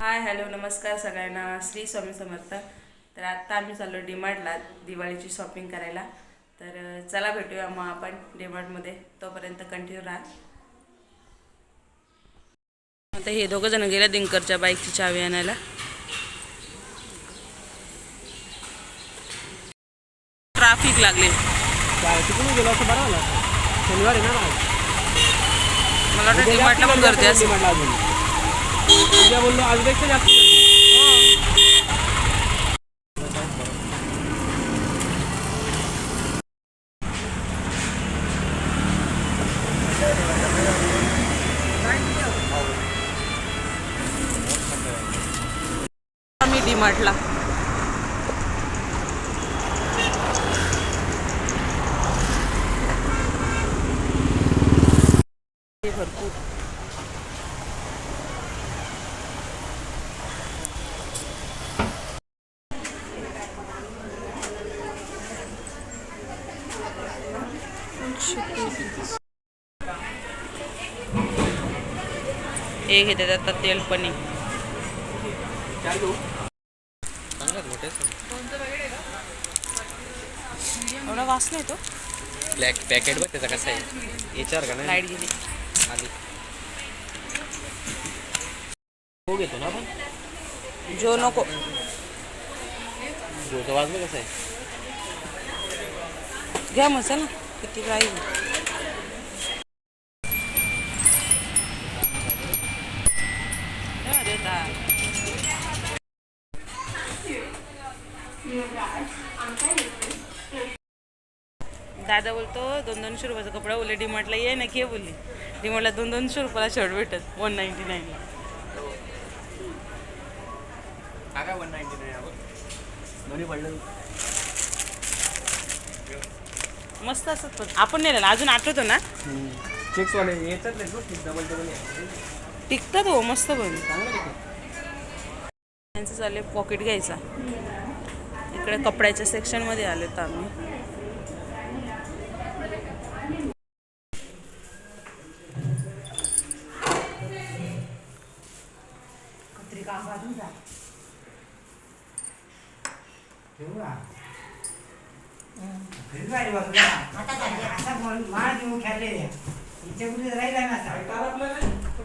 Hi hello नमस्कार सगळ्यांना. श्री स्वामी समर्थ. तर आत्ता आम्ही चाललो डीमार्टला दिवाळीची शॉपिंग करायला. तर चला भेटूया मग आपण डीमार्टमध्ये. तोपर्यंत कंटिन्यू राहा. आता हे दोघं जण गेल्या दिंकरच्या बाईकची चावी आणायला. ट्राफिक लागले. गेलो असं बरं शनिवारी ना. मला वाटतं डीमार्टला पण गर्दी असेल. म्हटलं अजून उद्या बोललो आजपेक्षा जास्त गर्दी. आम्ही डीमार्टला हे घेतात आता तेलपणी चालू एवढा वास नाही तो? ब्लॅक पॅकेट बघ त्याचा कसा आहे. याच्यावर का नाही? लाइट गेली. आधी. हो घेतो ना आपण? जो नको. जोचा वाजलं कसं आहे. घ्या मग ना किती प्राईज दादा बोलतो दोन दोनशे रुपयाचा कपडा बोलले डीमार्टला ये ना घे बोलली. डीमार्टला दोन दोनशे रुपयाला शर्ट भेटत वन नाईन्टी नाईनला वन नाईन्टी नाही पडलं. मस्त असत पण. आपण नेलं ना अजून आठवतो ना? चेक्सवाले याच्यात नाही डबल डबल टिकतात हो मस्त बनतात त्यांचं पॉकेट घ्यायचा. इकडे कपड्याच्या सेक्शनमध्ये आले तर आम्ही. मशीनचा वास कुठे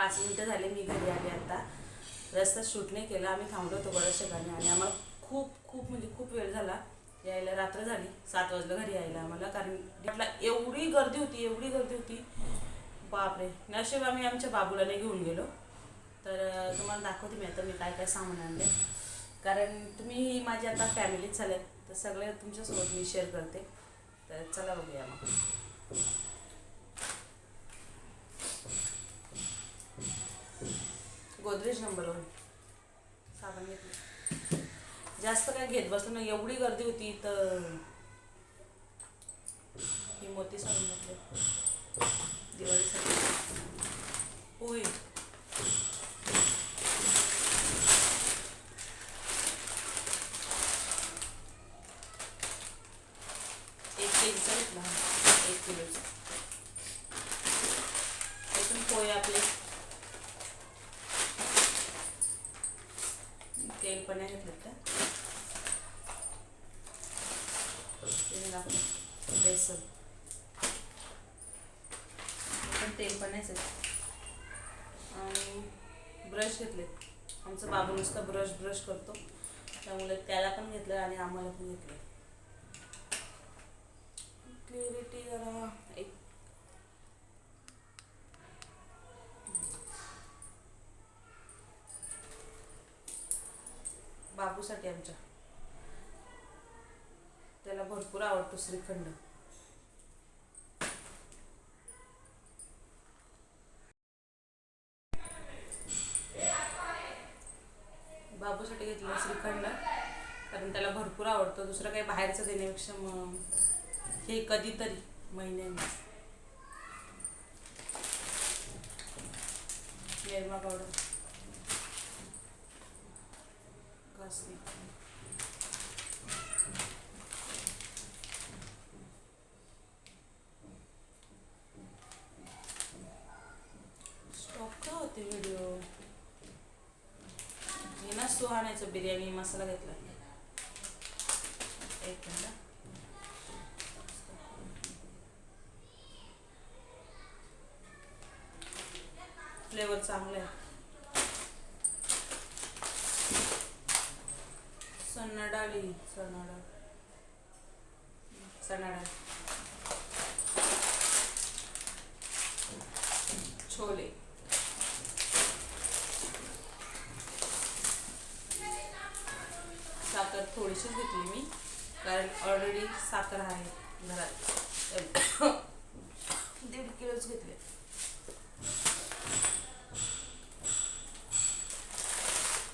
पाच मिनटं झाले मी घरी आले आता. रस्ता शूट नाही केला आम्ही थांबलो होतो बऱ्याच ठिकाणी आणि आम्हाला खूप खूप म्हणजे खूप वेळ झाला. यायला रात्र झाली सात वाजलं घरी यायला आम्हाला कारण म्हटलं एवढी गर्दी होती एवढी गर्दी होती. बापरे नशीब आम्ही आमच्या बाबूला नाही घेऊन गेलो. तर तुम्हाला दाखवते मी आता मी काय काय सामान आणले कारण तुम्ही माझी आता फॅमिलीच झाल्यात तर सगळे तुमच्यासोबत मी शेअर करते. तर चला बघूया मग. Godrej number one. साबण घेतलं. जास्त काय घेत बसलो नाही. एवढी गर्दी होती तर ही मोती साबण घेतले. दिवाळीसाठी. होईल एक केजीचा घेतला हा एक किलोचा एकूण पोहे आपले तेल पण नाही घेतलं का तेल बेसन. पण तेल पण नाही आणि ब्रश घेतले. आमचं बाबू नुसतं ब्रश ब्रश करतो. त्यामुळे त्याला पण घेतलं आणि आम्हाला पण घेतलं. क्लिअरिटी जरा एक बाबूसाठी आमच्या. त्याला भरपूर आवडतो श्रीखंड. बाबूसाठी घेतलं श्रीखंड कारण त्याला भरपूर आवडतं. दुसरं काही बाहेरचं देण्यापेक्षा मग हे कधीतरी महिन्याने. निर्मा पावडर. घासणी स्टॉक का होते व्हिडिओ हे ना सुहाण्याचं बिर्याणी मसाला घेतला एक मिनिट फ्लेवर चांगला आहे. चणा डाळी चणा डाळ चणा डाळ छोले साखर थोडीशीच घेतली मी कारण ऑलरेडी साखर आहे घरात. दीड किलोच घेतले.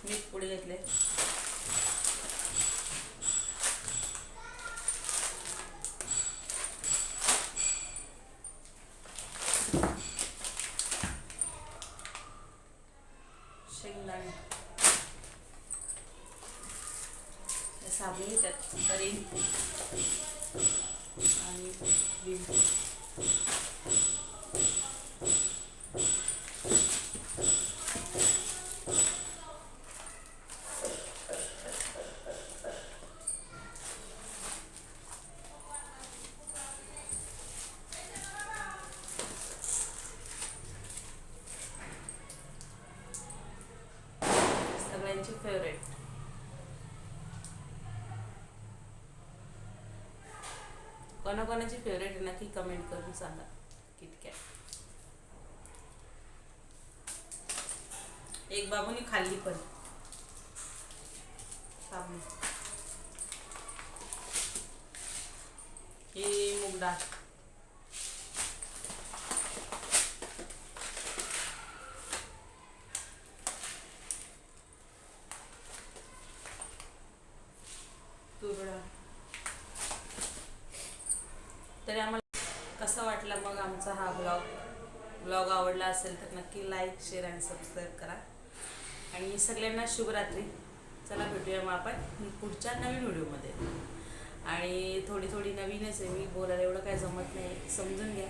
मीठ पुढे घेतले शेंगदाणे हे साबणे घेतात तरी आणि बिल सगळ्यांची फेवरेट कोणाकोणाची फेवरेट आहे नक्की कमेंट करून सांगा. कितक्या. एक बाबूनी खाल्ली पण. साबण ही मूग डाळ तूर डाळ तरी आम्हाला कसा वाटला मग आमचा हा ब्लॉग ब्लॉग आवडला असेल तर नक्की लाईक शेअर आणि सबस्क्राईब करा. आणि सगळ्यांना शुभरात्री. चला भेटूया मग आपण पुढच्या नवीन व्हिडिओमध्ये. आणि थोडी थोडी नवीनच आहे मी बोलायला एवढं काय जमत नाही समजून घ्या.